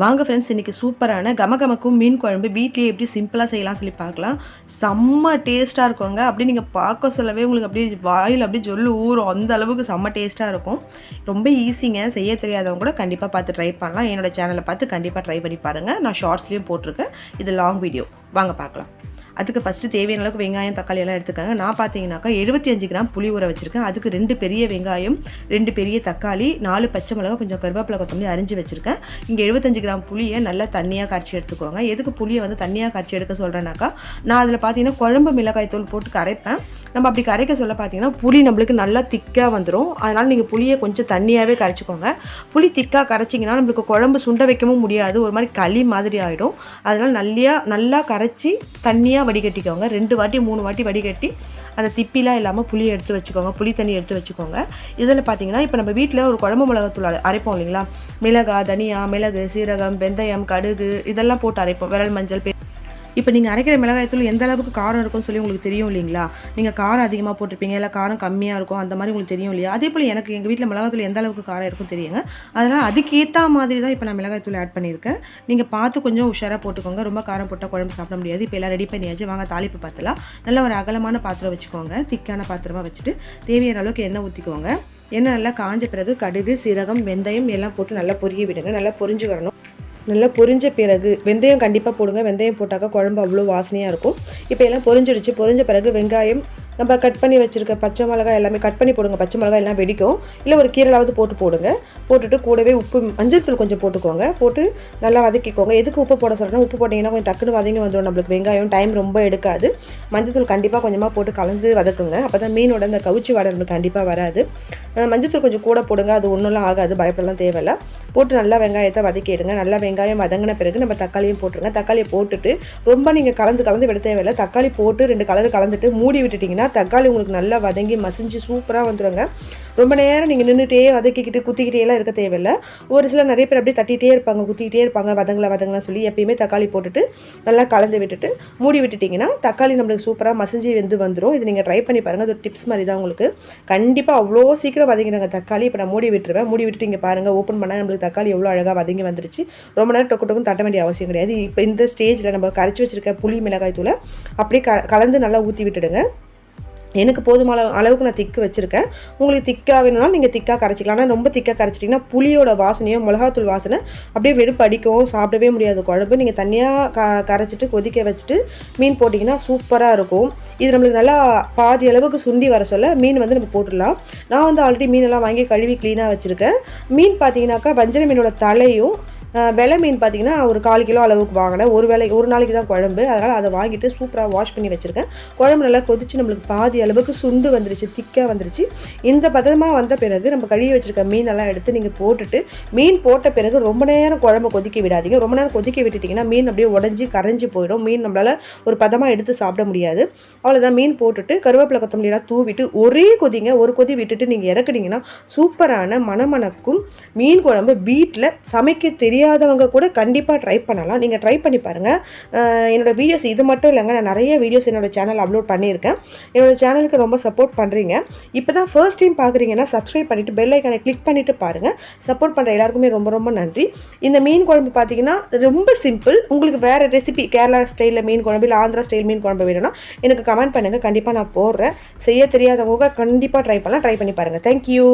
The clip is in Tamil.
வாங்க ஃப்ரெண்ட்ஸ் இன்றைக்கி சூப்பரான கமகமக்கும் மீன் குழம்பு வீட்லேயே எப்படி சிம்பிளாக செய்யலாம் சொல்லி பார்க்கலாம். செம்ம டேஸ்ட்டாக இருக்குங்க. அப்படி நீங்கள் பார்க்க சொல்லவே உங்களுக்கு அப்படியே வாயில் அப்படியே ஜொல்லு ஊறும். அந்த அளவுக்கு செம்ம டேஸ்ட்டாக இருக்கும். ரொம்ப ஈஸிங்க செய்ய தெரியாதவங்க கூட கண்டிப்பாக பார்த்து ட்ரை பண்ணலாம். என்னோட சேனலை பார்த்து கண்டிப்பாக ட்ரை பண்ணி பாருங்கள் நான் ஷார்ட்ஸ்லேயும் போட்டிருக்கேன். இது லாங் வீடியோ வாங்க பார்க்கலாம். அதுக்கு ஃபஸ்ட்டு தேவையான அளவுக்கு வெங்காயம் தக்காளி எல்லாம் எடுத்துக்கோங்க. நான் பார்த்தீங்கன்னாக்கா எழுபத்தி அஞ்சு கிராம் புளி ஊற வச்சுருக்கேன். அதுக்கு ரெண்டு பெரிய வெங்காயம் ரெண்டு பெரிய தக்காளி நாலு பச்சை மிளகா கொஞ்சம் கருவேப்பிலை கொத்தமல்லி அரிஞ்சு வச்சுருக்கேன். இங்கே எழுபத்தஞ்சு கிராம் புளியை நல்லா தண்ணியாக கரைச்சி எடுத்துக்கோங்க. எதுக்கு புளியை வந்து தண்ணியாக கரைச்சி எடுக்க சொல்கிறேன்னாக்கா நான் அதில் பார்த்தீங்கன்னா குழம்பு மிளகாய் தூள் போட்டு கரைப்பேன். நம்ம அப்படி கரைக்க சொல்ல பார்த்தீங்கன்னா புளி நம்மளுக்கு நல்லா திக்காக வந்துடும் அதனால் நீங்கள் புளியை கொஞ்சம் தண்ணியாகவே கரைச்சிக்கோங்க. புளி திக்காக கரைச்சிங்கன்னா நம்மளுக்கு குழம்பு சுண்ட வைக்கவும் முடியாது. ஒரு மாதிரி களி மாதிரி ஆகிடும் அதனால் நல்லா நல்லா கரைச்சி தண்ணியாக வடிகட்டிக்கோங்க. ரெண்டு வாட்டி மூணு வாட்டி வடிகட்டி அந்த திப்பிலாம் இல்லாமல் புளியை எடுத்து வச்சுக்கோங்க. புளி தண்ணி எடுத்து வச்சுக்கோங்க. இதில் பார்த்தீங்கன்னா இப்போ நம்ம வீட்டில் ஒரு குழம்பு மிளகாத்தூள் அரைப்போம் இல்லைங்களா? மிளகா தனியா மிளகு சீரகம் வெந்தயம் கடுகு இதெல்லாம் போட்டு அரைப்போம். விரல் மஞ்சள் பெ- இப்போ நீங்கள் அரைக்கிற மிளகாய்த்தூள் எந்த அளவுக்கு காரம் இருக்கும்னு சொல்லி உங்களுக்கு தெரியும் இல்லைங்களா? நீங்கள் காரம் அதிகமாக போட்டிருப்பீங்க இல்லை காரம் கம்மியாக இருக்கும் அந்த மாதிரி உங்களுக்கு தெரியும் இல்லையா? அதே போல் எனக்கு எங்கள் வீட்டில் மிளகாய்த்தூள் எந்த அளவுக்கு காரம் இருக்கும் தெரியுங்க. அதனால் அதுக்கேற்ற மாதிரி தான் இப்போ நான் மிளகாய்த்தூள் ஆட் பண்ணியிருக்கேன். நீங்கள் பார்த்து கொஞ்சம் உஷாராக போட்டுக்கோங்க. ரொம்ப காரம் போட்டால் குழம்பு சாப்பிட முடியாது. இப்போ எல்லாம் ரெடி பண்ணியாச்சு. வாங்க தாளிப்பு பார்த்தலாம். நல்ல ஒரு அகலமான பாத்திரம் வச்சுக்கோங்க. திக்கான பாத்திரமாக வச்சுட்டு தேவையான அளவுக்கு எண்ணெய் ஊற்றிக்கோங்க எண்ணெய் நல்லா காஞ்ச பிறகு கடுகு சீரகம் வெந்தயம் எல்லாம் போட்டு நல்லா பொரிய விடுங்க. நல்லா பொரிஞ்சு வரணும். நல்லா பொரிஞ்ச பிறகு வெந்தயம் கண்டிப்பாக போடுங்க. வெந்தயம் போட்டாக்கா குழம்பு அவ்வளோ வாசனையாக இருக்கும். இப்போ எல்லாம் பொரிஞ்சிடுச்சு. பொரிஞ்ச பிறகு வெங்காயம் நம்ம கட் பண்ணி வச்சுருக்க பச்சை மிளகாய் எல்லாமே கட் பண்ணி போடுங்க. பச்சை மிளகாய் எல்லாம் வெடிக்கும். இல்லை ஒரு கீரலாவது போட்டு போடுங்க. போட்டுட்டு கூடவே உப்பு மஞ்சள் தூள் கொஞ்சம் போட்டுக்கோங்க. போட்டு நல்லா வதக்கிக்கோங்க. எதுக்கு உப்பு போட சொல்கிறேன்னா உப்பு போட்டிங்கன்னா கொஞ்சம் டக்குன்னு வதங்கி வந்துடும். நம்மளுக்கு வெங்காயம் டைம் ரொம்ப எடுக்காது. மஞ்சள் தூள் கண்டிப்பாக கொஞ்சமாக போட்டு கலந்து வதக்குங்க. அப்போ தான் மீனோட அந்த கவுச்சி வாடை நம்மளுக்கு கண்டிப்பாக வராது. மஞ்சத்தூள் மஞ்சள் தூள் கொஞ்சம் கூட போடுங்க. அது ஒன்றும்லாம் ஆகாது. பயப்படலாம் தேவையில்ல. போட்டு நல்லா வெங்காயத்தை வதக்கிடுங்க. நல்லா வெங்காயம் வதங்கின பிறகு நம்ம தக்காளியும் போட்டுருங்க. தக்காளியை போட்டுட்டு ரொம்ப நீங்கள் கலந்து கலந்து விட தேவையில்லை. தக்காளி போட்டு ரெண்டு கலர் கலந்துட்டு மூடி விட்டுட்டிங்கன்னா தக்காளி உங்களுக்கு நல்லா வதங்கி மசிஞ்சு சூப்பராக வந்துடுங்க ரொம்ப நேரம் நீங்கள் நின்றுட்டே வதக்கிக்கிட்டு குத்திக்கிட்டே எல்லாம் இருக்க தேவையில்லை. ஒரு சில நிறைய பேர் அப்படியே தட்டிகிட்டே இருப்பாங்க குத்திக்கிட்டே இருப்பாங்க வதங்கல வதங்கலாம் சொல்லி எப்பயுமே தக்காளி போட்டுட்டு நல்லா கலந்து விட்டுட்டு மூடி விட்டுட்டிங்கன்னா தக்காளி நம்மளுக்கு சூப்பராக மசிஞ்சு வெந்து வந்துடும் இது நீங்கள் ட்ரை பண்ணி பாருங்கள் அது ஒரு டிப்ஸ் மாதிரி தான் உங்களுக்கு. கண்டிப்பாக அவ்வளோ சீக்கிரம் வதங்கிடுங்க தக்காளி. இப்போ நான் மூடி விட்டுருவேன். மூடி விட்டுட்டு இங்கே பாருங்கள் ஓப்பன் பண்ணால் நம்மளுக்கு தக்காளி எவ்வளோ அழகாக வதங்கி வந்துருச்சு. ரொம்ப நேரம் டொக்கு டொக்குன்னு தட்ட வேண்டிய அவசியம் கிடையாது. இப்போ இந்த ஸ்டேஜில் நம்ம கரைச்சி வச்சிருக்க புளி மிளகாய் தூளை அப்படியே க கலந்து நல்லா ஊற்றி விட்டுடுங்க. எனக்கு போதுமான அளவுக்கு நான் திக்கு வச்சுருக்கேன். உங்களுக்கு திக்காக வேணும்னாலும் நீங்கள் திக்காக கரைச்சிக்கலாம். ஆனால் ரொம்ப திக்காக கரைச்சிட்டிங்கன்னா புளியோட வாசனையும் மிளகாத்தூள் வாசனை அப்படியே வெறுப்பு அடிக்கவும் சாப்பிடவே முடியாது. குழம்பு நீங்கள் தனியாக க கரைச்சிட்டு கொதிக்க வச்சுட்டு மீன் போட்டிங்கன்னா சூப்பராக இருக்கும். இது நம்மளுக்கு நல்லா பாதி அளவுக்கு சுண்டி வர சொல்ல மீன் வந்து நம்ம போட்டுடலாம். நான் வந்து ஆல்ரெடி மீனெல்லாம் வாங்கி கழுவி க்ளீனாக வச்சுருக்கேன். மீன் பார்த்தீங்கன்னாக்கா வஞ்சர மீனோட தலையும் வெலை மீன் பார்த்தீங்கன்னா ஒரு கால் கிலோ அளவுக்கு வாங்கினேன். ஒரு வேளை ஒரு நாளைக்கு தான் குழம்பு. அதனால் அதை வாங்கிட்டு சூப்பராக வாஷ் பண்ணி வச்சுருக்கேன். குழம்பு நல்லா கொதிச்சு நம்மளுக்கு பாதி அளவுக்கு சுண்டு வந்துருச்சு திக்காக வந்துருச்சு. இந்த பதமாக வந்த பிறகு நம்ம கழுவி வச்சுருக்க மீனெல்லாம் எடுத்து நீங்கள் போட்டுட்டு மீன் போட்ட பிறகு ரொம்ப நேரம் குழம்பு கொதிக்க விடாதீங்க. ரொம்ப நேரம் கொதிக்க விட்டுட்டிங்கன்னா மீன் அப்படியே உடஞ்சி கரைஞ்சி போயிடும். மீன் நம்மளால் ஒரு பதமாக எடுத்து சாப்பிட முடியாது. அவ்வளோதான் மீன் போட்டுட்டு கருவேப்பிலை கொத்தமல்லாம் தூவிட்டு ஒரே கொதிங்க. ஒரு கொதி விட்டுட்டு நீங்கள் இறக்குனீங்கன்னா சூப்பரான மணமணக்கும் மீன் குழம்பு வீட்டில் சமைக்க தெரியாதவங்க கூட கண்டிப்பாக ட்ரை பண்ணலாம். நீங்கள் ட்ரை பண்ணி பாருங்கள் என்னோடய வீடியோஸ் இது மட்டும் இல்லைங்க. நான் நிறைய வீடியோஸ் என்னோடய சேனல் அப்லோட் பண்ணியிருக்கேன். என்னோட சேனலுக்கு ரொம்ப சப்போர்ட் பண்ணுறீங்க இப்போ தான் ஃபர்ஸ்ட் டைம் பார்க்குறீங்கன்னா சப்ஸ்கிரைப் பண்ணிவிட்டு பெல் ஐக்கானை கிளிக் பண்ணிவிட்டு பாருங்கள் சப்போர்ட் பண்ணுற எல்லாருக்குமே ரொம்ப ரொம்ப நன்றி. இந்த மீன் குழம்பு பார்த்தீங்கன்னா ரொம்ப சிம்பிள் உங்களுக்கு வேறு ரெசிபி கேரளா ஸ்டைலில் மீன் குழம்பு இல்லை ஆந்திரா ஸ்டைல் மீன் குழம்பு வேணும்னா எனக்கு கமெண்ட் பண்ணுங்கள் கண்டிப்பாக நான் போடுறேன். செய்ய தெரியாதவங்க கண்டிப்பாக ட்ரை பண்ணலாம். ட்ரை பண்ணி பாருங்கள் தேங்க்யூ